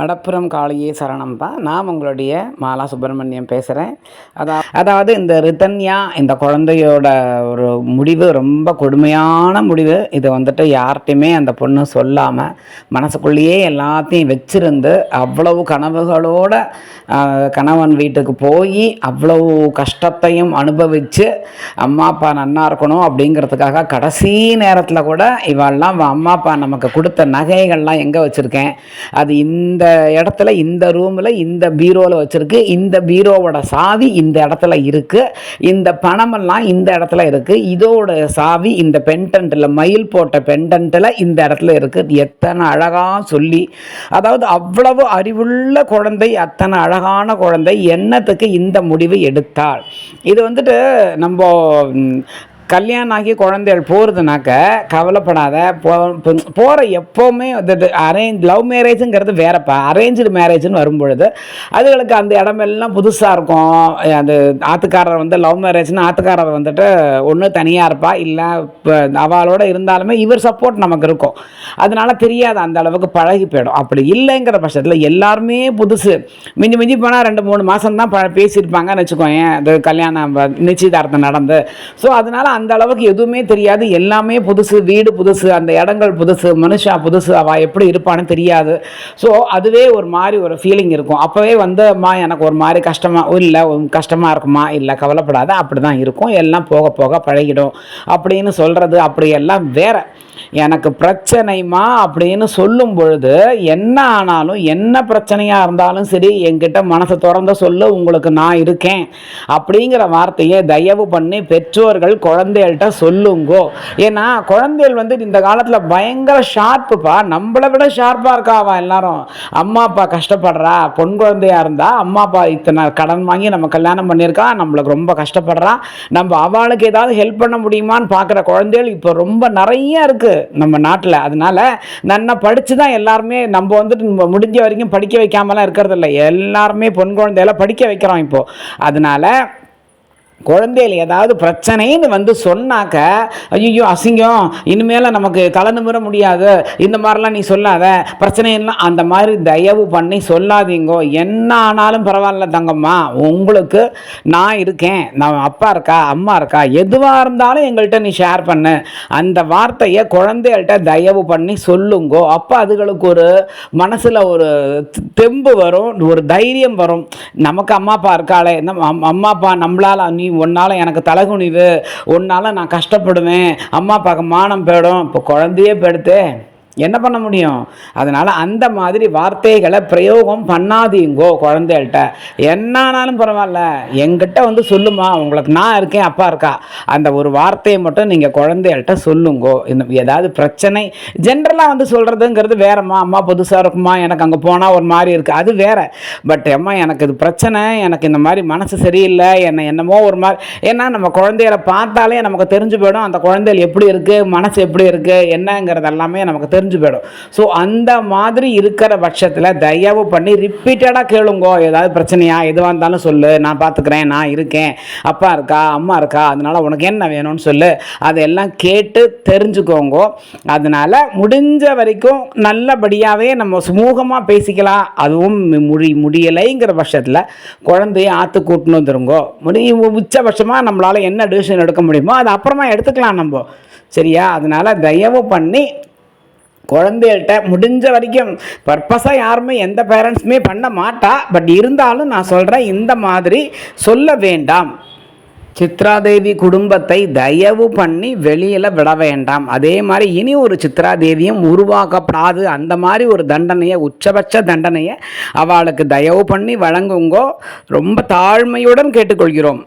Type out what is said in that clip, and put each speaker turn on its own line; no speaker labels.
வடப்புறம் காளியே சரணம்பா. நான் உங்களுடைய மாலா சுப்பிரமணியம் பேசுகிறேன் அதான் அதாவது இந்த ரிதன்யா இந்த குழந்தையோட ஒரு முடிவு ரொம்ப கொடுமையான முடிவு. இது வந்துட்டு யார்கிட்டையுமே அந்த பொண்ணு சொல்லாமல் மனசுக்குள்ளேயே எல்லாத்தையும் வச்சிருந்து அவ்வளவு கனவுகளோட கணவன் வீட்டுக்கு போய் அவ்வளவு கஷ்டத்தையும் அனுபவித்து அம்மா அப்பா நன்னா இருக்கணும் அப்படிங்கிறதுக்காக கடைசி நேரத்தில் கூட இவாள்லாம் அம்மா அப்பா நமக்கு கொடுத்த நகைகள்லாம் எங்கே வச்சுருக்கேன்? அது இந்த இடத்துல இந்த ரூமில் இந்த பீரோவில் வச்சுருக்கு. இந்த பீரோவோட சாவி இந்த இடத்துல இருக்குது இந்த பணமெல்லாம் இந்த இடத்துல இருக்குது இதோட சாவி இந்த பென்டன்ட்டில் மயில் போட்ட பென்டன்ட்டில் இந்த இடத்துல இருக்குது எத்தனை அழகாக சொல்லி. அதாவது அவ்வளவு அறிவுள்ள குழந்தை அத்தனை அழகான குழந்தை என்னத்துக்கு இந்த முடிவு எடுத்தாள்? இது வந்துட்டு நம்ம கல்யாணம் ஆகி குழந்தைகள் போகிறதுனாக்க கவலைப்படாத. போ போகிற எப்போவுமே அரேஞ்ச் லவ் மேரேஜுங்கிறது வேறப்பா. அரேஞ்சு மேரேஜ்னு வரும்பொழுது அதுகளுக்கு அந்த இடமெல்லாம் புதுசாக இருக்கும். அது ஆத்துக்காரர் வந்து லவ் மேரேஜ்னு ஆத்துக்காரர் வந்துட்டு ஒன்று தனியாக இருப்பா. இல்லை இப்போ அவளோட இருந்தாலுமே இவர் சப்போர்ட் நமக்கு இருக்கும். அதனால தெரியாது அந்த அளவுக்கு பழகி போயிடும். அப்படி இல்லைங்கிற பட்சத்தில் எல்லாருமே புதுசு. மிஞ்சி மிஞ்சி போனால் ரெண்டு மூணு மாதம் தான் ப பேசியிருப்பாங்கன்னு வச்சுக்கோங்க அது கல்யாணம் நிச்சயதார்த்தம் நடந்து. ஸோ அதனால அந்த அளவுக்கு எதுவுமே தெரியாது. எல்லாமே புதுசு வீடு புதுசு அந்த இடங்கள் புதுசு மனுஷா புதுசு அவள் எப்படி இருப்பான்னு தெரியாது. ஸோ அதுவே ஒரு மாதிரி ஒரு ஃபீலிங் இருக்கும். அப்போவே வந்து அம்மா எனக்கு ஒரு மாதிரி கஷ்டமாக இல்லை கஷ்டமாக இருக்குமா? இல்லை கவலைப்படாத அப்படி தான் இருக்கும். எல்லாம் போக போக பழகிடும். அப்படின்னு சொல்கிறது அப்படியெல்லாம் வேற. எனக்கு பிரச்சனைமா அப்படின்னு சொல்லும் பொழுது என்ன ஆனாலும் என்ன பிரச்சனையாக இருந்தாலும் சரி என்கிட்ட மனசை திறந்த சொல்ல உங்களுக்கு நான் இருக்கேன். அப்படிங்கிற வார்த்தையை தயவு பண்ணி பெற்றோர்கள் குழந்தைகள்கிட்ட சொல்லுங்கோ. ஏன்னா குழந்தைகள் வந்து இந்த காலத்தில் பயங்கர ஷார்ப்புப்பா நம்மளை விட ஷார்ப்பாக இருக்கா அவன் எல்லாரும்? அம்மா அப்பா கஷ்டப்படுறா? பொன் குழந்தையா இருந்தால் அம்மா அப்பா இத்தனை கடன் வாங்கி நம்ம கல்யாணம் பண்ணியிருக்கா? நம்மளுக்கு ரொம்ப கஷ்டப்படுறா. நம்ம அவளுக்கு ஏதாவது ஹெல்ப் பண்ண முடியுமான்னு பார்க்குற குழந்தைகள் இப்போ ரொம்ப நிறைய இருக்குது நம்ம நாட்டில். அதனால் நன்னா படித்து தான் எல்லாருமே நம்ம வந்துட்டு நம்ம முடிஞ்ச வரைக்கும் படிக்க வைக்காமலாம் இருக்கிறதில்ல. எல்லாருமே பொன் குழந்தையெல்லாம் படிக்க வைக்கிறோம் இப்போது அதனால குழந்தைகள் ஏதாவது பிரச்சனைன்னு வந்து சொன்னாக்க ஐயோ அசிங்கம். இனிமேல் நமக்கு தலை நிமிர முடியாது. இந்த மாதிரிலாம் நீ சொல்லாத. பிரச்சனையெல்லாம் அந்த மாதிரி தயவு பண்ணி சொல்லாதீங்கோ. என்ன ஆனாலும் பரவாயில்ல தங்கம்மா. உங்களுக்கு நான் இருக்கேன். நான் அப்பா இருக்கா அம்மா இருக்கா எதுவாக இருந்தாலும் எங்கள்கிட்ட நீ ஷேர் பண்ணு. அந்த வார்த்தையை குழந்தைகள்கிட்ட தயவு பண்ணி சொல்லுங்கோ. அப்போ அதுகளுக்கு ஒரு மனசில் ஒரு தெம்பு வரும் ஒரு தைரியம் வரும். நமக்கு அம்மா அப்பா இருக்காளே. நம்ம அம்மா அப்பா நம்மளால் நீ உன்னால எனக்கு தலைகுனிவு உன்னால் நான் கஷ்டப்படுவேன் அம்மா அப்பாவுக்கு மானம் போயிடும். இப்போ குழந்தையே போயிடுத்தே என்ன பண்ண முடியும்? அதனால் அந்த மாதிரி வார்த்தைகளை பிரயோகம் பண்ணாதீங்கோ குழந்தைகள்கிட்ட. என்னானாலும் பரவாயில்ல. எங்கிட்ட வந்து சொல்லுமா? உங்களுக்கு நான் இருக்கேன் அப்பா இருக்கா? அந்த ஒரு வார்த்தையை மட்டும் நீங்கள் குழந்தைகள்கிட்ட சொல்லுங்கோ. இந்த ஏதாவது பிரச்சனை ஜென்ரலாக வந்து சொல்கிறதுங்கிறது வேறம்மா. அம்மா புதுசாக இருக்குமா? எனக்கு அங்கே போனால் ஒரு மாதிரி இருக்குது அது வேற. பட் அம்மா எனக்கு இது பிரச்சனை. எனக்கு இந்த மாதிரி மனசு சரியில்லை. என்ன என்னமோ ஒரு மாதிரி. ஏன்னா நம்ம குழந்தைகளை பார்த்தாலே நமக்கு தெரிஞ்சு போயிடும். அந்த குழந்தைகள் எப்படி இருக்குது மனசு எப்படி இருக்குது என்னங்கிறது எல்லாமே நமக்கு தெரிஞ்சு போயிடும். ஸோ அந்த மாதிரி இருக்கிற பட்சத்தில் தயவு பண்ணி ரிப்பீட்டடாக கேளுங்கோ. ஏதாவது பிரச்சனையா? எதுவாக இருந்தாலும் சொல்லு. நான் பார்த்துக்கிறேன் நான் இருக்கேன். அப்பா இருக்கா? அம்மா இருக்கா? அதனால உனக்கு என்ன வேணும்னு சொல்லு. அதெல்லாம் கேட்டு தெரிஞ்சுக்கோங்கோ. அதனால் முடிஞ்ச வரைக்கும் நல்லபடியாகவே நம்ம சுமூகமாக பேசிக்கலாம். அதுவும் முடி முடியலைங்கிற பட்சத்தில் குழந்தைய ஆற்று கூட்டணும் தருங்கோ முடி உச்சபட்சமாக நம்மளால் என்ன டிசிஷன் எடுக்க முடியுமோ அது அப்புறமா எடுத்துக்கலாம் நம்ம. சரியா? அதனால தயவு பண்ணி குழந்தைகள்கிட்ட முடிஞ்ச வரைக்கும் பர்பஸாக யாருமே எந்த பேரண்ட்ஸுமே பண்ண மாட்டா. பட் இருந்தாலும் நான் சொல்கிறேன் இந்த மாதிரி சொல்ல வேண்டாம். சித்ராதேவி குடும்பத்தை தயவு பண்ணி வெளியில் விட வேண்டாம். அதே மாதிரி இனி ஒரு சித்ராதேவியும் உருவாக்கப்படாது. அந்த மாதிரி ஒரு தண்டனையை உச்சபட்ச தண்டனையை அவளுக்கு தயவு பண்ணி வழங்குங்கோ. ரொம்ப தாழ்மையுடன் கேட்டுக்கொள்கிறோம்.